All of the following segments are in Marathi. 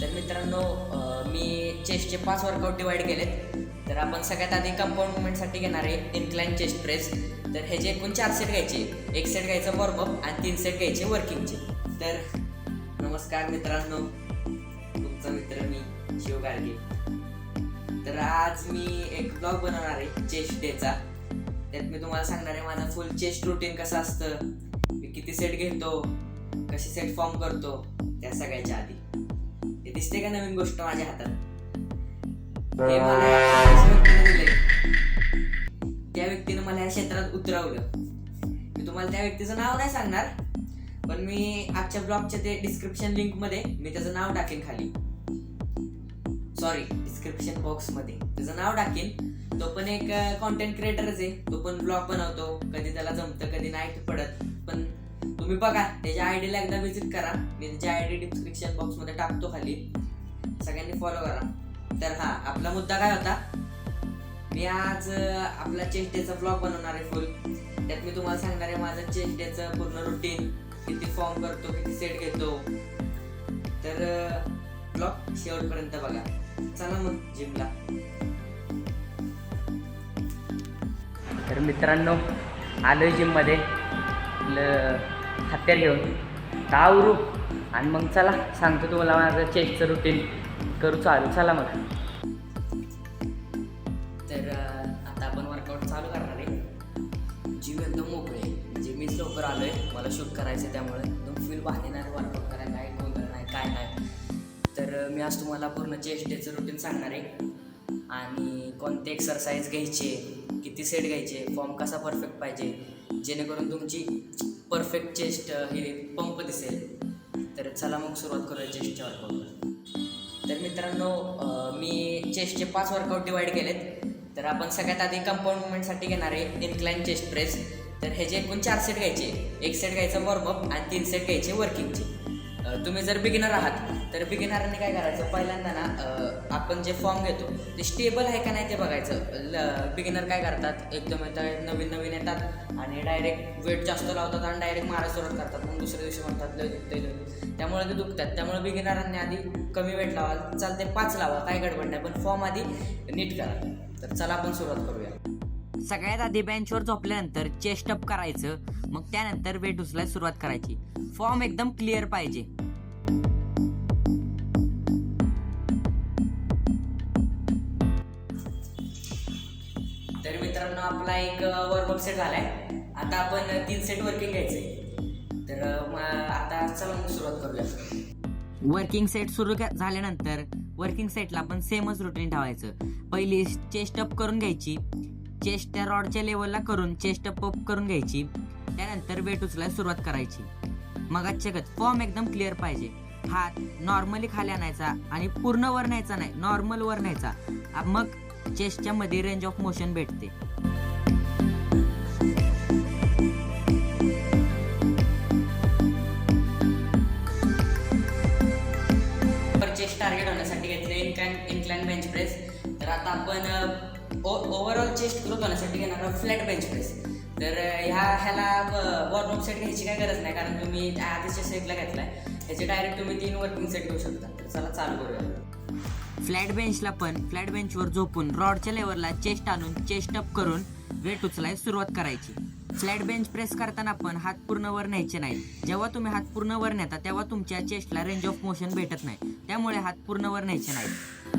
तर मित्रांनो मी चेस्टचे पाच वर्कआउट डिवाईड केलेत. तर आपण सगळ्यात आधी कंपाऊंड मुवमेंटसाठी घेणार आहे इन्क्लाइन चेस्ट प्रेस तर ह्याचे एकूण चार सेट घ्यायचे एक सेट घ्यायचं वॉर्मअप आणि तीन सेट घ्यायचे वर्किंगचे तर नमस्कार मित्रांनो तुमचा मित्र मी शिव गार्गे तर आज मी एक ब्लॉग बनवणार आहे चेस्ट डेचा त्यात मी तुम्हाला सांगणार आहे माझा फुल चेस्ट रुटीन कसं असतं मी किती सेट घेतो कशी सेट फॉर्म करतो त्या सगळ्याच्या आधी. हे दिसते का नवीन गोष्ट माझ्या हातात? हे मला. त्या व्यक्तीनं मला या क्षेत्रात उतरवलं. मी तुम्हाला त्या व्यक्तीचं नाव नाही सांगणार पण मी आजच्या ब्लॉगच्या ते डिस्क्रिप्शन लिंकमध्ये मी त्याचं नाव टाकेन खाली. सॉरी डिस्क्रिप्शन बॉक्समध्ये. त्याचं नाव टाकेन. तो पण एक कॉन्टेंट क्रिएटरच आहे. तो पण ब्लॉग बनवतो. कधी त्याला जमतं कधी नाही पडत. पण तुम्ही बघा त्याच्या आयडीला एकदा व्हिजिट करा. मी त्याची आयडी डिस्क्रिप्शन बॉक्समध्ये टाकतो खाली. सगळ्यांनी फॉलो करा. तर हा आपला मुद्दा काय होता? मी आज आपला चेस्ट डेचा ब्लॉग बनवणार आहे फुल त्यात मी तुम्हाला सांगणार आहे माझं चेस्ट डेचं पूर्ण रुटीन किती फॉर्म करतो किती सेट घेतो. तर ब्लॉग शेवटपर्यंत बघा. चला मग जिमला तर मित्रांनो आलोय जिममध्ये आपलं हत्यार घेऊन. तावरू आणि मग चला सांगतो तुम्हाला माझं चेस्टचं रुटीन करू चालू. चला मग. तर आता आपण वर्कआउट चालू करणार आहे. जीव एकदम मोकळे म्हणजे मीच लवकर आलो आहे मला शूट करायचं आहे त्यामुळे. एकदम फील भारी नाही वर्कआउट करायला. नाही गोंधळ नाही काय नाही. तर मी आज तुम्हाला पूर्ण चेस्ट डेचं रुटीन सांगणार आहे. आणि कोणते एक्सरसाइज घ्यायचे किती सेट घ्यायचे फॉर्म कसा परफेक्ट पाहिजे जेणेकरून तुमची परफेक्ट चेस्ट हे पंप दिसेल. तर चला मग सुरुवात करूया चेस्टच्या वर्कआउटवर तर मित्रांनो मी चेस्टचे पाच वर्कआउट डिवाईड केलेत. तर आपण सगळ्यात आधी कंपाऊंड मुवमेंटसाठी घेणार आहे इन्क्लाइन चेस्ट प्रेस तर ह्याचे एकूण चार सेट घ्यायचे एक सेट घ्यायचं वॉर्मअप आणि तीन सेट घ्यायचे वर्किंगचे तुम्ही जर बिगिनर आहात तर बिगिनरांनी काय करायचं? पहिल्यांदा ना आपण जे फॉर्म घेतो ते स्टेबल आहे का नाही ते बघायचं. बिगिनर काय करतात? एकदम येतात नवीन नवीन येतात आणि डायरेक्ट वेट जास्त लावतात आणि डायरेक्ट मारायला सुरुवात करतात. मग दुसऱ्या दिवशी म्हणतात लय दुखते लय त्यामुळे ते दुखतात. त्यामुळे बिगिनरांनी आधी कमी वेट लावा. चालते पाच लावा. काय गडबड नाही पण फॉर्म आधी नीट करा. तर चला आपण सुरुवात करूया. सगळ्यात आधी बेंचवर झोपल्यानंतर चेस्ट अप करायचं मग त्यानंतर वेट उचलायला सुरुवात करायची. फॉर्म एकदम क्लिअर पाहिजे. तर मित्रांनो आपला एक वर्कआउट सेट झालाय. आता आपण तीन सेट वर्किंग घ्यायचंय. तर आता चला सुरुवात करूया. वर्किंग सेट सुरू झाल्यानंतर वर्किंग सेटला आपण सेमच रुटीन ठेवायचं. पहिली चेस्ट अप करून घ्यायची चेस्ट त्या रॉडच्या लेवलला करून चेस्ट पप करून घ्यायची. त्यानंतर वेट उचलायला सुरुवात करायची. मग गत फॉर्म एकदम क्लिअर पाहिजे. हात नॉर्मली खाली आणायचा आणि पूर्ण वर न्यायचा नाही नॉर्मल वर न्यायचा. मग चेस्टच्या मध्ये रेंज ऑफ मोशन भेटते. चेस्ट टार्गेट होण्यासाठी घेतले इन्क्लाइन बेंच प्रेस तर आता आपण ओव्हरऑल चेस्ट ग्रोथ होण्यासाठी घेणार आहोत फ्लॅट बेंच प्रेस तर ह्या ह्याला वॉर्मअप सेट घ्यायची काय गरज नाही कारण तुम्ही आधीच्या सेटला घेतलाय. ह्याचे डायरेक्ट तुम्ही तीन वर्किंग सेट घेऊ शकता. तर चला चालू करूया. फ्लॅट बेंचला पण फ्लॅट बेंचवर झोपून रॉडच्या लेवलला चेस्ट आणून चेस्ट अप करून वेट उचलाय सुरुवात करायची. फ्लॅट बेंच प्रेस करताना पण हात पूर्ण वर न्यायचे नाहीत जेव्हा तुम्ही हात पूर्ण वर नेता तेव्हा तुमच्या चेस्टला रेंज ऑफ मोशन भेटत नाही. त्यामुळे हात पूर्ण वर न्यायचे नाहीत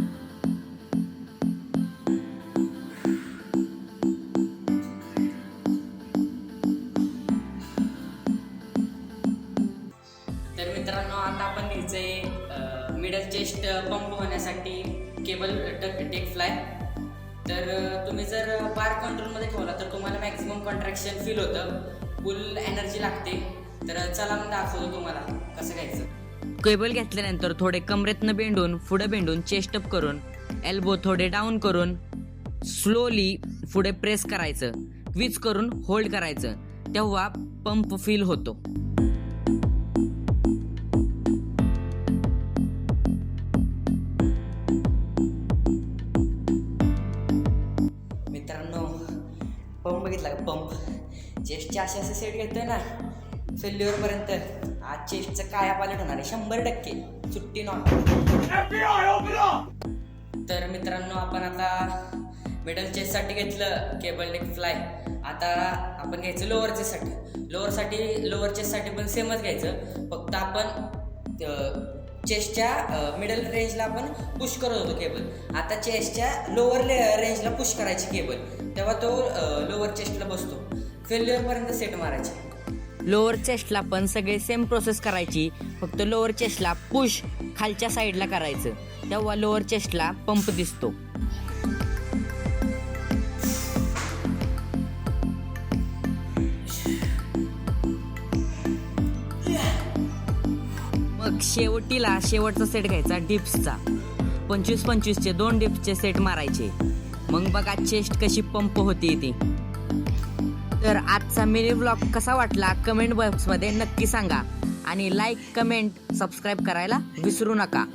आता मिडल चेस्ट पंप होण्यासाठी केबल टेक फ्लाय तर तुम्ही जर बार कंट्रोलमध्ये ठेवला तर तुम्हाला मॅक्झिमम कॉन्ट्रॅक्शन फील होतं. फुल एनर्जी लागते. तर चला मग दाखवतो तुम्हाला कसं घ्यायचं. केबल घेतल्यानंतर थोडे कमरेतनं बेंडून पुढे बेंडून चेस्ट अप करून एल्बो थोडे डाऊन करून स्लोली पुढे प्रेस करायचं. ट्विच करून होल्ड करायचं. तेव्हा पंप फील होतो. बघितला का? पंप चेस्टचे असे असे सेट घेतोय ना फेल्युअरपर्यंत. आज चेस्टचं काया पालट होणार आहे? शंभर टक्के. सुट्टी नॉट तर मित्रांनो आपण आता मिडल चेस्टसाठी घेतलं केबल नेक फ्लाय आता आपण घ्यायचं लोअर चेस्टसाठी लोअरसाठी लोअर चेस्टसाठी पण सेमच घ्यायचं. फक्त आपण चेस्टच्या मिडल रेंजला आपण पुश करत होतो केबल आता चेस्टच्या लोअर रेंजला पुश करायची केबल तेव्हा तो लोअर चेस्टला बसतो. फेल्युअरपर्यंत सेट मारायची. लोअर चेस्टला पण सगळे सेम प्रोसेस करायची. फक्त लोअर चेस्टला पुश खालच्या साईडला करायचं. तेव्हा लोअर चेस्टला पंप दिसतो. मग शेवटीला शेवटचा सेट घ्यायचा डिप्सचा पंचवीस पंचवीसचे दोन डिप्सचे सेट मारायचे. मग बघा चेस्ट कशी पंप होती ती. तर आजचा मिनी ब्लॉग कसा वाटला कमेंट बॉक्समध्ये नक्की सांगा. आणि लाईक कमेंट सबस्क्राईब करायला विसरू नका.